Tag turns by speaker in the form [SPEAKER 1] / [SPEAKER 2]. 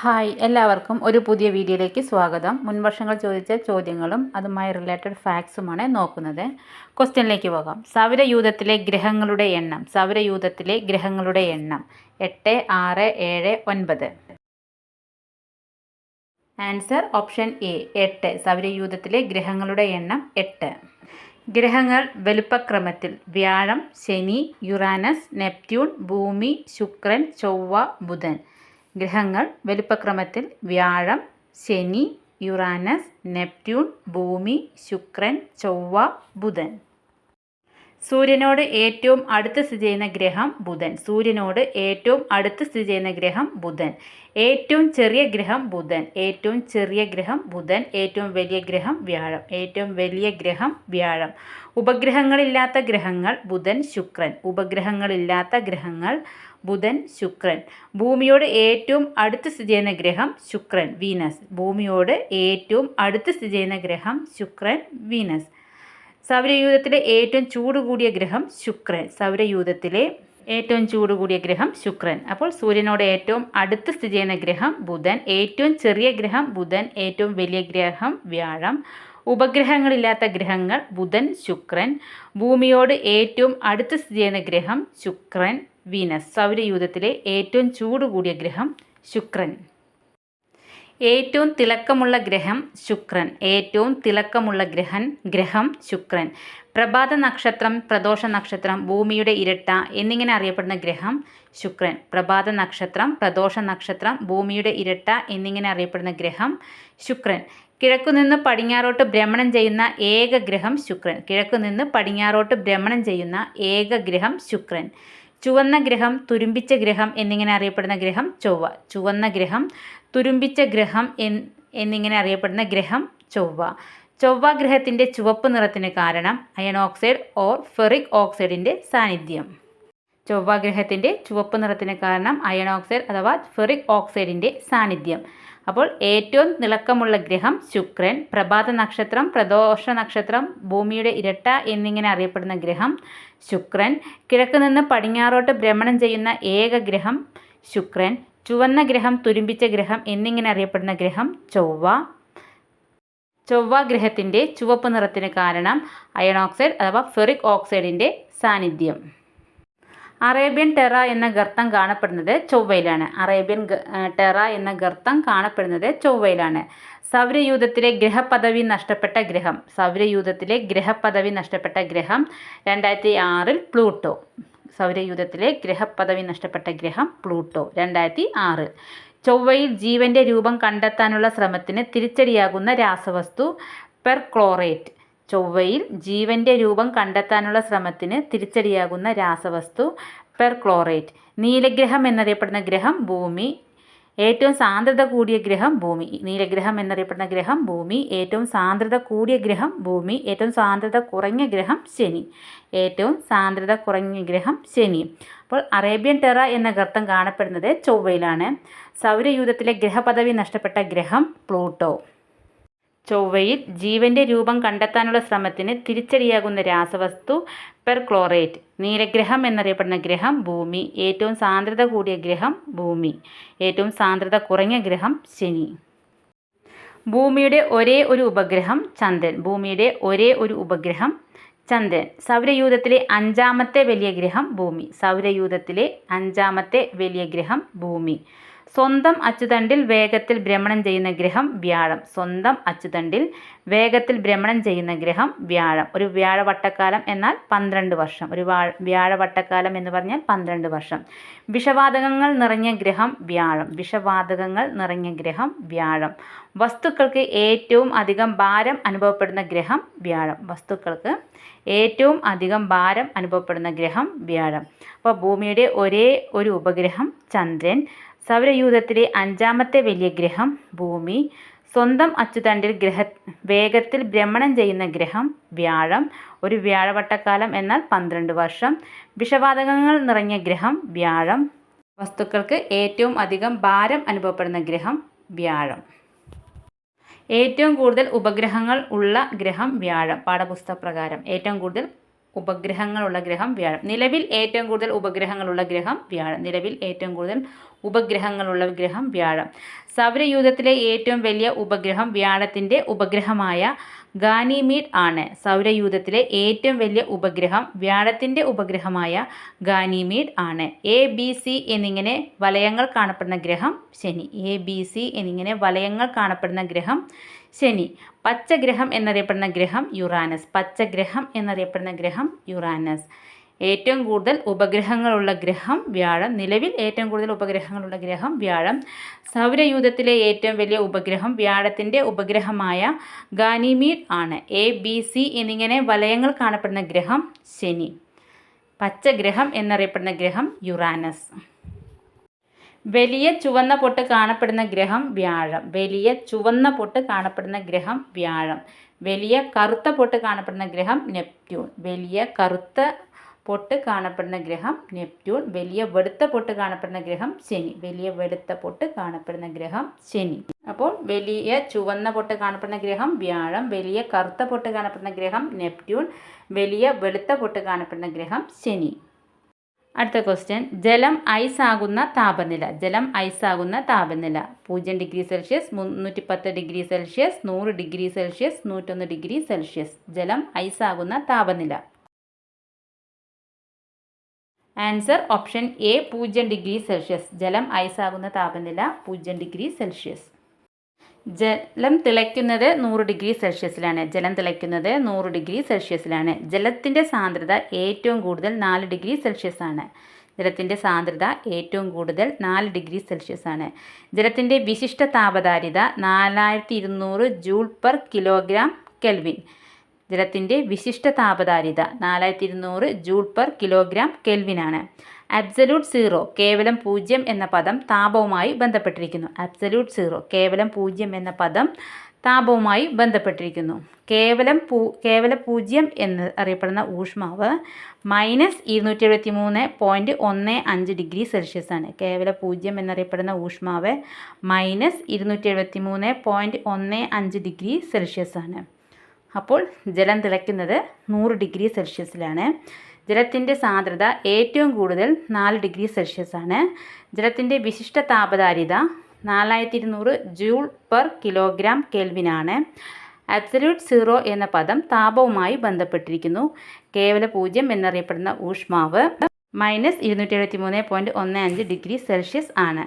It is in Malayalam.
[SPEAKER 1] ഹായ് എല്ലാവർക്കും ഒരു പുതിയ വീഡിയോയിലേക്ക് സ്വാഗതം. മുൻവർഷങ്ങൾ ചോദിച്ച ചോദ്യങ്ങളും അതുമായി റിലേറ്റഡ് ഫാക്ട്സുമാണ് നോക്കുന്നത്. ക്വസ്റ്റ്യനിലേക്ക് പോകാം. സൗരയൂഥത്തിലെ ഗ്രഹങ്ങളുടെ എണ്ണം. സൗരയൂഥത്തിലെ ഗ്രഹങ്ങളുടെ എണ്ണം. എട്ട് ആറ് ഏഴ് ഒൻപത്. ആൻസർ ഓപ്ഷൻ എ എട്ട്. സൗരയൂഥത്തിലെ ഗ്രഹങ്ങളുടെ എണ്ണം എട്ട്. ഗ്രഹങ്ങൾ വലുപ്പക്രമത്തിൽ വ്യാഴം ശനി യുറാനസ് നെപ്റ്റ്യൂൺ ഭൂമി ശുക്രൻ ചൊവ്വ ബുധൻ. ഗ്രഹങ്ങൾ വലുപ്പക്രമത്തിൽ വ്യാഴം ശനി യുറാനസ് നെപ്റ്റ്യൂൺ ഭൂമി ശുക്രൻ ചൊവ്വ ബുധൻ. സൂര്യനോട് ഏറ്റവും അടുത്ത് സ്ഥിതി ചെയ്യുന്ന ഗ്രഹം ബുധൻ. സൂര്യനോട് ഏറ്റവും അടുത്ത് സ്ഥിതി ചെയ്യുന്ന ഗ്രഹം ബുധൻ. ഏറ്റവും ചെറിയ ഗ്രഹം ബുധൻ. ഏറ്റവും ചെറിയ ഗ്രഹം ബുധൻ. ഏറ്റവും വലിയ ഗ്രഹം വ്യാഴം. ഏറ്റവും വലിയ ഗ്രഹം വ്യാഴം. ഉപഗ്രഹങ്ങളില്ലാത്ത ഗ്രഹങ്ങൾ ബുധൻ ശുക്രൻ. ഉപഗ്രഹങ്ങളില്ലാത്ത ഗ്രഹങ്ങൾ ബുധൻ ശുക്രൻ. ഭൂമിയോട് ഏറ്റവും അടുത്ത് സ്ഥിതി ചെയ്യുന്ന ഗ്രഹം ശുക്രൻ വീനസ്. ഭൂമിയോട് ഏറ്റവും അടുത്ത് സ്ഥിതി ചെയ്യുന്ന ഗ്രഹം ശുക്രൻ വീനസ്. സൗരയൂഥത്തിലെ ഏറ്റവും ചൂട് കൂടിയ ഗ്രഹം ശുക്രൻ. സൗരയൂഥത്തിലെ ഏറ്റവും ചൂട് കൂടിയ ഗ്രഹം ശുക്രൻ. അപ്പോൾ സൂര്യനോട് ഏറ്റവും അടുത്ത് സ്ഥിതി ചെയ്യുന്ന ഗ്രഹം ബുധൻ. ഏറ്റവും ചെറിയ ഗ്രഹം ബുധൻ. ഏറ്റവും വലിയ ഗ്രഹം വ്യാഴം. ഉപഗ്രഹങ്ങളില്ലാത്ത ഗ്രഹങ്ങൾ ബുധൻ ശുക്രൻ. ഭൂമിയോട് ഏറ്റവും അടുത്ത് സ്ഥിതി ചെയ്യുന്ന ഗ്രഹം ശുക്രൻ വീനസ്. സൗരയൂഥത്തിലെ ഏറ്റവും ചൂട് കൂടിയ ഗ്രഹം ശുക്രൻ. ഏറ്റവും തിളക്കമുള്ള ഗ്രഹം ശുക്രൻ. ഏറ്റവും തിളക്കമുള്ള ഗ്രഹൻ ഗ്രഹം ശുക്രൻ. പ്രഭാത നക്ഷത്രം പ്രദോഷ നക്ഷത്രം ഭൂമിയുടെ ഇരട്ട എന്നിങ്ങനെ അറിയപ്പെടുന്ന ഗ്രഹം ശുക്രൻ. പ്രഭാത നക്ഷത്രം പ്രദോഷ നക്ഷത്രം ഭൂമിയുടെ ഇരട്ട എന്നിങ്ങനെ അറിയപ്പെടുന്ന ഗ്രഹം ശുക്രൻ. കിഴക്കുനിന്ന് പടിഞ്ഞാറോട്ട് ഭ്രമണം ചെയ്യുന്ന ഏക ഗ്രഹം ശുക്രൻ. കിഴക്കുനിന്ന് പടിഞ്ഞാറോട്ട് ഭ്രമണം ചെയ്യുന്ന ഏക ഗ്രഹം ശുക്രൻ. ചുവന്ന ഗ്രഹം തുരുമ്പിച്ച ഗ്രഹം എന്നിങ്ങനെ അറിയപ്പെടുന്ന ഗ്രഹം ചൊവ്വ. ചുവന്ന ഗ്രഹം തുരുമ്പിച്ച ഗ്രഹം എന്നിങ്ങനെ അറിയപ്പെടുന്ന ഗ്രഹം ചൊവ്വ. ചൊവ്വ ഗ്രഹത്തിന്റെ ചുവപ്പ് നിറത്തിന് കാരണം അയൺ ഓക്സൈഡ് ഓർ ഫെറിക് ഓക്സൈഡിന്റെ സാന്നിധ്യം. ചൊവ്വ ഗ്രഹത്തിന്റെ ചുവപ്പ് നിറത്തിന് കാരണം അയൺ ഓക്സൈഡ് അഥവാ ഫെറിക് ഓക്സൈഡിന്റെ സാന്നിധ്യം. അപ്പോൾ ഏറ്റവും തിളക്കമുള്ള ഗ്രഹം ശുക്രൻ പ്രഭാത നക്ഷത്രം പ്രദോഷ നക്ഷത്രം ഭൂമിയുടെ ഇരട്ട എന്നിങ്ങനെ അറിയപ്പെടുന്ന ഗ്രഹം ശുക്രൻ. കിഴക്ക് നിന്ന് പടിഞ്ഞാറോട്ട് ഭ്രമണം ചെയ്യുന്ന ഏക ഗ്രഹം ശുക്രൻ. ചുവന്ന ഗ്രഹം തുരുമ്പിച്ച ഗ്രഹം എന്നിങ്ങനെ അറിയപ്പെടുന്ന ഗ്രഹം ചൊവ്വ. ചൊവ്വ ഗ്രഹത്തിന്റെ ചുവപ്പ് നിറത്തിന് കാരണം അയൺ ഓക്സൈഡ് അഥവാ ഫെറിക് ഓക്സൈഡിന്റെ സാന്നിധ്യം. അറേബ്യൻ ടെറ എന്ന ഗർത്തം കാണപ്പെടുന്നത് ചൊവ്വയിലാണ്. അറേബ്യൻ ടെറ എന്ന ഗർത്തം കാണപ്പെടുന്നത് ചൊവ്വയിലാണ്. സൗരയൂഥത്തിലെ ഗ്രഹപദവി നഷ്ടപ്പെട്ട ഗ്രഹം. സൗരയൂഥത്തിലെ ഗ്രഹപദവി നഷ്ടപ്പെട്ട ഗ്രഹം രണ്ടായിരത്തി ആറിൽ പ്ലൂട്ടോ. സൗരയൂഥത്തിലെ ഗ്രഹപദവി നഷ്ടപ്പെട്ട ഗ്രഹം പ്ലൂട്ടോ രണ്ടായിരത്തി ആറ് ചൊവ്വയിൽ ജീവന്റെ രൂപം കണ്ടെത്താനുള്ള ശ്രമത്തിന് തിരിച്ചടിയാകുന്ന രാസവസ്തു പെർക്ലോറേറ്റ്. ചൊവ്വയിൽ ജീവന്റെ രൂപം കണ്ടെത്താനുള്ള ശ്രമത്തിന് തിരിച്ചടിയാകുന്ന രാസവസ്തു പെർക്ലോറേറ്റ്. നീലഗ്രഹം എന്നറിയപ്പെടുന്ന ഗ്രഹം ഭൂമി ഏറ്റവും സാന്ദ്രത കൂടിയ ഗ്രഹം ഭൂമി. നീലഗ്രഹം എന്നറിയപ്പെടുന്ന ഗ്രഹം ഭൂമി. ഏറ്റവും സാന്ദ്രത കൂടിയ ഗ്രഹം ഭൂമി. ഏറ്റവും സാന്ദ്രത കുറഞ്ഞ ഗ്രഹം ശനി. ഏറ്റവും സാന്ദ്രത കുറഞ്ഞ ഗ്രഹം ശനി. അപ്പോൾ അറേബ്യൻ ടെറ എന്ന ഗർത്തം കാണപ്പെടുന്നത് ചൊവ്വയിലാണ്. സൗരയൂഥത്തിലെ ഗ്രഹപദവി നഷ്ടപ്പെട്ട ഗ്രഹം പ്ലൂട്ടോ. ചൊവ്വയിൽ ജീവന്റെ രൂപം കണ്ടെത്താനുള്ള ശ്രമത്തിന് തിരിച്ചടിയാകുന്ന രാസവസ്തു പെർക്ലോറേറ്റ് നീലഗ്രഹം എന്നറിയപ്പെടുന്ന ഗ്രഹം ഭൂമി ഏറ്റവും സാന്ദ്രത കൂടിയ ഗ്രഹം ഭൂമി ഏറ്റവും സാന്ദ്രത കുറഞ്ഞ ഗ്രഹം ശനി. ഭൂമിയുടെ ഒരേ ഒരു ഉപഗ്രഹം ചന്ദ്രൻ ഭൂമിയുടെ ഒരേ ഒരു ഉപഗ്രഹം ചന്ദ്രൻ. സൗരയൂഥത്തിലെ അഞ്ചാമത്തെ വലിയ ഗ്രഹം ഭൂമി സൗരയൂഥത്തിലെ അഞ്ചാമത്തെ വലിയ ഗ്രഹം ഭൂമി. സ്വന്തം അച്ചുതണ്ടിൽ വേഗത്തിൽ ഭ്രമണം ചെയ്യുന്ന ഗ്രഹം വ്യാഴം. സ്വന്തം അച്ചുതണ്ടിൽ വേഗത്തിൽ ഭ്രമണം ചെയ്യുന്ന ഗ്രഹം വ്യാഴം. ഒരു വ്യാഴവട്ടക്കാലം എന്നാൽ പന്ത്രണ്ട് വർഷം. ഒരു വ്യാഴവട്ടക്കാലം എന്ന് പറഞ്ഞാൽ പന്ത്രണ്ട് വർഷം. വിഷവാതകങ്ങൾ നിറഞ്ഞ ഗ്രഹം വ്യാഴം. വിഷവാതകങ്ങൾ നിറഞ്ഞ ഗ്രഹം വ്യാഴം. വസ്തുക്കൾക്ക് ഏറ്റവും അധികം ഭാരം അനുഭവപ്പെടുന്ന ഗ്രഹം വ്യാഴം. വസ്തുക്കൾക്ക് ഏറ്റവും അധികം ഭാരം അനുഭവപ്പെടുന്ന ഗ്രഹം വ്യാഴം. അപ്പോൾ ഭൂമിയുടെ ഒരേ ഒരു ഉപഗ്രഹം ചന്ദ്രൻ. സൗരയൂഥത്തിലെ അഞ്ചാമത്തെ വലിയ ഗ്രഹം ഭൂമി. സ്വന്തം അച്ചുതണ്ടിൽ ഗ്രഹ വേഗത്തിൽ ഭ്രമണം ചെയ്യുന്ന ഗ്രഹം വ്യാഴം. ഒരു വ്യാഴവട്ടക്കാലം എന്നാൽ പന്ത്രണ്ട് വർഷം. വിഷവാതകങ്ങൾ നിറഞ്ഞ ഗ്രഹം വ്യാഴം. വസ്തുക്കൾക്ക് ഏറ്റവും അധികം ഭാരം അനുഭവപ്പെടുന്ന ഗ്രഹം വ്യാഴം. ഏറ്റവും കൂടുതൽ ഉപഗ്രഹങ്ങൾ ഉള്ള ഗ്രഹം വ്യാഴം. പാഠപുസ്തക പ്രകാരം ഏറ്റവും കൂടുതൽ ഉപഗ്രഹങ്ങളുള്ള ഗ്രഹം വ്യാഴം. നിലവിൽ ഏറ്റവും കൂടുതൽ ഉപഗ്രഹങ്ങളുള്ള ഗ്രഹം വ്യാഴം. നിലവിൽ ഏറ്റവും കൂടുതൽ ഉപഗ്രഹങ്ങളുള്ള ഗ്രഹം വ്യാഴം. സൗരയൂഥത്തിലെ ഏറ്റവും വലിയ ഉപഗ്രഹം വ്യാഴത്തിന്റെ ഉപഗ്രഹമായ ഗാനിമീഡ് ആണ്. സൗരയൂഥത്തിലെ ഏറ്റവും വലിയ ഉപഗ്രഹം വ്യാഴത്തിന്റെ ഉപഗ്രഹമായ ഗാനിമീഡ് ആണ്. എ ബി സി എന്നിങ്ങനെ വലയങ്ങൾ കാണപ്പെടുന്ന ഗ്രഹം ശനി. എ ബി സി എന്നിങ്ങനെ വലയങ്ങൾ കാണപ്പെടുന്ന ഗ്രഹം ശനി. പച്ചഗ്രഹം എന്നറിയപ്പെടുന്ന ഗ്രഹം യുറാനസ്. പച്ചഗ്രഹം എന്നറിയപ്പെടുന്ന ഗ്രഹം യുറാനസ്. ഏറ്റവും കൂടുതൽ ഉപഗ്രഹങ്ങളുള്ള ഗ്രഹം വ്യാഴം. നിലവിൽ ഏറ്റവും കൂടുതൽ ഉപഗ്രഹങ്ങളുള്ള ഗ്രഹം വ്യാഴം. സൗരയൂഥത്തിലെ ഏറ്റവും വലിയ ഉപഗ്രഹം വ്യാഴത്തിന്റെ ഉപഗ്രഹമായ ഗാനിമീഡ് ആണ്. എ ബി സി എന്നിങ്ങനെ വലയങ്ങൾ കാണപ്പെടുന്ന ഗ്രഹം ശനി. പച്ചഗ്രഹം എന്നറിയപ്പെടുന്ന ഗ്രഹം യുറാനസ്. വലിയ ചുവന്ന പൊട്ട് കാണപ്പെടുന്ന ഗ്രഹം വ്യാഴം. വലിയ ചുവന്ന പൊട്ട് കാണപ്പെടുന്ന ഗ്രഹം വ്യാഴം. വലിയ കറുത്ത പൊട്ട് കാണപ്പെടുന്ന ഗ്രഹം നെപ്റ്റ്യൂൺ. വലിയ കറുത്ത പൊട്ട് കാണപ്പെടുന്ന ഗ്രഹം നെപ്റ്റ്യൂൺ. വലിയ വെളുത്ത പൊട്ട് കാണപ്പെടുന്ന ഗ്രഹം ശനി. വലിയ വെളുത്ത പൊട്ട് കാണപ്പെടുന്ന ഗ്രഹം ശനി. അപ്പോൾ വലിയ ചുവന്ന പൊട്ട് കാണപ്പെടുന്ന ഗ്രഹം വ്യാഴം. വലിയ കറുത്ത പൊട്ട് കാണപ്പെടുന്ന ഗ്രഹം നെപ്റ്റ്യൂൺ. വലിയ വെളുത്ത പൊട്ട് കാണപ്പെടുന്ന ഗ്രഹം ശനി. അടുത്ത ക്വസ്റ്റ്യൻ ജലം ഐസ് ആകുന്ന താപനില. ജലം ഐസ് ആകുന്ന താപനില. പൂജ്യം ഡിഗ്രി സെൽഷ്യസ് മുന്നൂറ്റി പത്ത് ഡിഗ്രി സെൽഷ്യസ് നൂറ് ഡിഗ്രി സെൽഷ്യസ് നൂറ്റൊന്ന് ഡിഗ്രി സെൽഷ്യസ്. ജലം ഐസ് ആകുന്ന താപനില. ആൻസർ ഓപ്ഷൻ എ പൂജ്യം ഡിഗ്രി സെൽഷ്യസ്. ജലം ഐസാകുന്ന താപനില പൂജ്യം ഡിഗ്രി സെൽഷ്യസ്. ജലം തിളയ്ക്കുന്നത് നൂറ് ഡിഗ്രി സെൽഷ്യസിലാണ്. ജലം തിളയ്ക്കുന്നത് നൂറ് ഡിഗ്രി സെൽഷ്യസിലാണ്. ജലത്തിന്റെ സാന്ദ്രത ഏറ്റവും കൂടുതൽ നാല് ഡിഗ്രി സെൽഷ്യസ് ആണ് ജലത്തിന്റെ സാന്ദ്രത ഏറ്റവും കൂടുതൽ നാല് ഡിഗ്രി സെൽഷ്യസ് ആണ് ജലത്തിന്റെ വിശിഷ്ട താപധാരിത നാലായിരത്തി ഇരുന്നൂറ് ജൂൾ പെർ കിലോഗ്രാം കെൽവിൻ. ജലത്തിന്റെ വിശിഷ്ട താപധാരിത നാലായിരത്തി ഇരുന്നൂറ് ജൂൾ പെർ കിലോഗ്രാം കെൽവിനാണ്. അബ്സല്യൂട്ട് സീറോ കേവലം പൂജ്യം എന്ന പദം താപവുമായി ബന്ധപ്പെട്ടിരിക്കുന്നു. അബ്സല്യൂട്ട് സീറോ കേവലം പൂജ്യം എന്ന പദം താപവുമായി ബന്ധപ്പെട്ടിരിക്കുന്നു. കേവലം പൂ കേവല പൂജ്യം എന്ന് അറിയപ്പെടുന്ന ഊഷ്മാവ് മൈനസ് ഇരുന്നൂറ്റി എഴുപത്തി മൂന്ന് പോയിന്റ് ഒന്ന് അഞ്ച് ഡിഗ്രി സെൽഷ്യസ് ആണ്. കേവല പൂജ്യം എന്നറിയപ്പെടുന്ന ഊഷ്മാവ് മൈനസ് ഇരുന്നൂറ്റി എഴുപത്തി മൂന്ന് പോയിന്റ് ഒന്ന് അഞ്ച് ഡിഗ്രി സെൽഷ്യസ് ആണ്. അപ്പോൾ ജലം തിളയ്ക്കുന്നത് നൂറ് ഡിഗ്രി സെൽഷ്യസിലാണ്. ജലത്തിന്റെ സാന്ദ്രത ഏറ്റവും കൂടുതൽ നാല് ഡിഗ്രി സെൽഷ്യസ് ആണ് ജലത്തിന്റെ വിശിഷ്ട താപധാരിത നാലായിരത്തി ഇരുന്നൂറ് ജൂൾ പെർ കിലോഗ്രാം കെൽവിനാണ്. അബ്സല്യൂട്ട് സീറോ എന്ന പദം താപവുമായി ബന്ധപ്പെട്ടിരിക്കുന്നു. കേവല പൂജ്യം എന്നറിയപ്പെടുന്ന ഊഷ്മാവ് മൈനസ് ഇരുന്നൂറ്റി എഴുപത്തി മൂന്ന് പോയിന്റ് ഒന്ന് അഞ്ച് ഡിഗ്രി സെൽഷ്യസ് ആണ്.